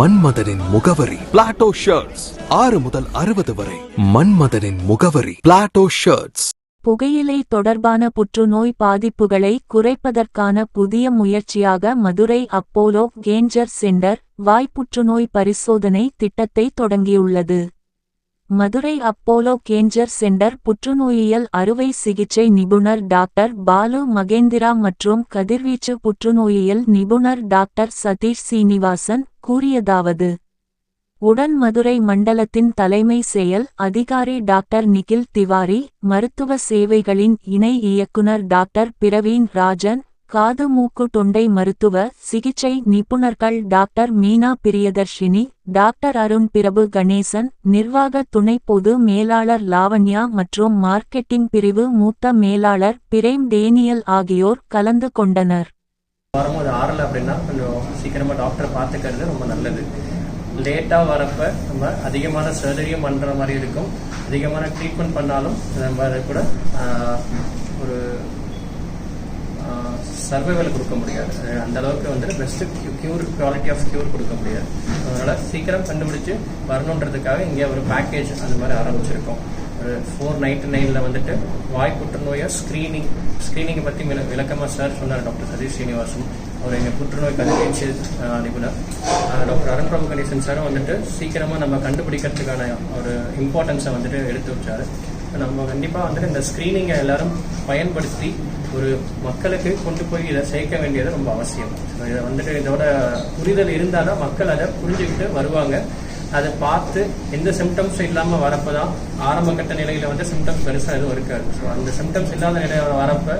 மன்மதனின் முகவரி. Plato shirts ஆறு முதல் அறுபது வரை. மன்மதனின் முகவரி. பிளாட்டோ ஷர்ட்ஸ் புகையிலை தொடர்பான புற்றுநோய் பாதிப்புகளை குறைப்பதற்கான புதிய முயற்சியாக மதுரை அப்போலோ கேஞ்சர் சென்டர் வாய்ப்புற்றுநோய் பரிசோதனை திட்டத்தை தொடங்கியுள்ளது. மதுரை அப்போலோ கேஞ்சர் சென்டர் புற்றுநோயியல் அறுவை சிகிச்சை நிபுணர் டாக்டர் பாலு மகேந்திரா மற்றும் கதிர்வீச்சு புற்றுநோயியல் நிபுணர் டாக்டர் சதீஷ் சீனிவாசன் கூறியதாவது உடன் மதுரை மண்டலத்தின் தலைமை செயல் அதிகாரி டாக்டர் நிகில் திவாரி மருத்துவ சேவைகளின் இணை இயக்குனர் டாக்டர் பிரவீன் ராஜன் காது மூக்கு தொண்டை மருத்துவ சிகிச்சை நிபுணர்கள் டாக்டர் மீனா பிரியதர்ஷினி டாக்டர் அருண் பிரபு கணேசன் நிர்வாக துணை பொது மேலாளர் லாவண்யா மற்றும் மார்க்கெட்டிங் பிரிவு மூத்த மேலாளர் பிரேம் டேனியல் ஆகியோர் கலந்து கொண்டனர். வாரமும் அது ஆறலை அப்படின்னா கொஞ்சம் சீக்கிரமாக டாக்டரை பார்த்துக்கிறது ரொம்ப நல்லது. லேட்டாக வரப்ப நம்ம அதிகமான சர்ஜரியும் பண்ணுற மாதிரி இருக்கும். அதிகமான ட்ரீட்மெண்ட் பண்ணாலும் நம்ம அதை கூட ஒரு சர்வைவல் கொடுக்க முடியாது. அந்த அளவுக்கு வந்து best cure quality of cure கொடுக்க முடியாது. அதனால சீக்கிரம் கண்டுபிடிச்சு வரணுன்றதுக்காக இங்கே ஒரு பேக்கேஜ் அந்த மாதிரி ஆரம்பிச்சிருக்கோம். ஒரு ஃபோர் நைன்டி நைனில் வந்துட்டு வாய் புற்றுநோயை ஸ்க்ரீனிங் ஸ்க்ரீனிங்கை பற்றி விள விளக்கமாக சார் சொன்னார் டாக்டர் சதீஷ் ஸ்ரீனிவாசன் அவர் எங்கள் புற்றுநோய் கதிர்வீச்சு நிபுணர். டாக்டர் அருண் பிரபு கணேசன் சாரும் வந்துட்டு சீக்கிரமாக நம்ம கண்டுபிடிக்கிறதுக்கான ஒரு இம்பார்ட்டன்ஸை வந்துட்டு எடுத்து வச்சார். நம்ம கண்டிப்பாக வந்துட்டு இந்த ஸ்க்ரீனிங்கை எல்லாரும் பயன்படுத்தி ஒரு மக்களுக்கு கொண்டு போய் இதை சேர்க்க வேண்டியது ரொம்ப அவசியம். ஸோ இதை வந்துட்டு இதோட புரிதல் இருந்தால் தான் மக்கள் அதை புரிஞ்சுக்கிட்டு வருவாங்க. அதை பார்த்து எந்த சிம்டம்ஸும் இல்லாமல் வரப்போ தான் ஆரம்ப கட்ட நிலையில் வந்து சிம்டம்ஸ் பெருசாக எதுவும் இருக்காது. ஸோ அந்த சிம்டம்ஸ் இல்லாத நிலையில் வரப்போ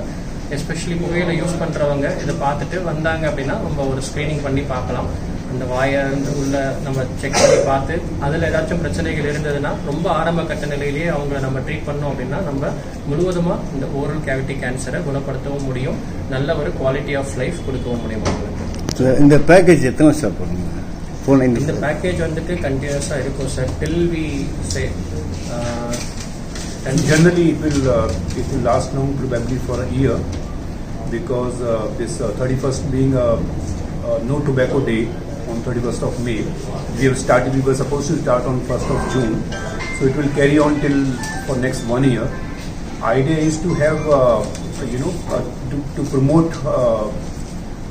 எஸ்பெஷலி புகையில யூஸ் பண்ணுறவங்க இதை பார்த்துட்டு வந்தாங்க அப்படின்னா ரொம்ப ஒரு ஸ்க்ரீனிங் பண்ணி பார்க்கலாம். அந்த வாயை உள்ள நம்ம செக் பண்ணி பார்த்து அதில் ஏதாச்சும் பிரச்சனைகள் இருந்ததுன்னா ரொம்ப ஆரம்ப கட்ட நிலையிலேயே அவங்கள நம்ம ட்ரீட் பண்ணோம் அப்படின்னா நம்ம முழுவதுமாக இந்த ஓரல் கேவிட்டி கேன்சரை குணப்படுத்தவும் முடியும். நல்ல ஒரு குவாலிட்டி ஆஃப் லைஃப் கொடுக்கவும் முடியும் அவங்களுக்கு. இந்த பேக்கேஜ் எத்தனை வருஷம் போடுங்க ஃபோன் இந்த பேக்கேஜ் வந்துட்டு கண்டினியூஸாக இருக்கும் sir till we say Generally, it will uh, it will last long, probably for a year, because uh, this uh, 31st being a, a no tobacco day. On 31st of May, we have started. We were supposed to start on 1st of June, so it will carry on till for next one year. Idea is to have uh, you know uh, to, to promote. Uh,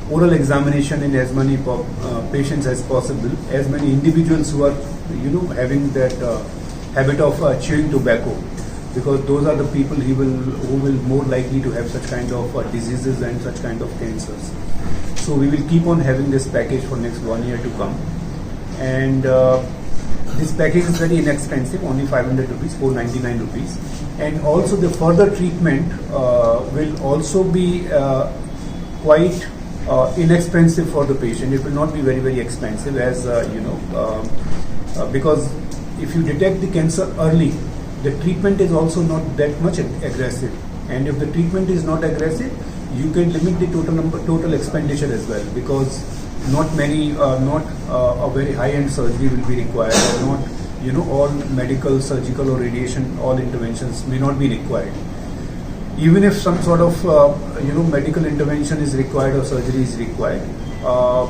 oral examination in as many uh, patients as possible, as many individuals who are, you know, having that uh, habit of uh, chewing tobacco, because those are the people who will who will more likely to have such kind of diseases and such kind of cancers. So we will keep on having this package for next one year to come, and. Uh, this package is very inexpensive, only 500 rupees, 499 rupees. And also the further treatment uh, will also be uh, quite uh, inexpensive for the patient. It will not be very, very expensive as, uh, you know, um, uh, because if you detect the cancer early, the treatment is also not that much ag- aggressive. And if the treatment is not aggressive, you can limit the total number, total expenditure as well because not many, uh, not uh, a very high-end surgery will be required or not, you know, all medical, surgical or radiation, all interventions may not be required even if some sort of uh, you know medical intervention is required or surgery is required, uh,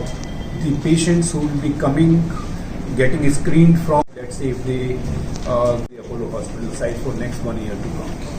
the patients who will be coming, getting screened from, let's say, if they uh, the Apollo Hospital site for next one year to come.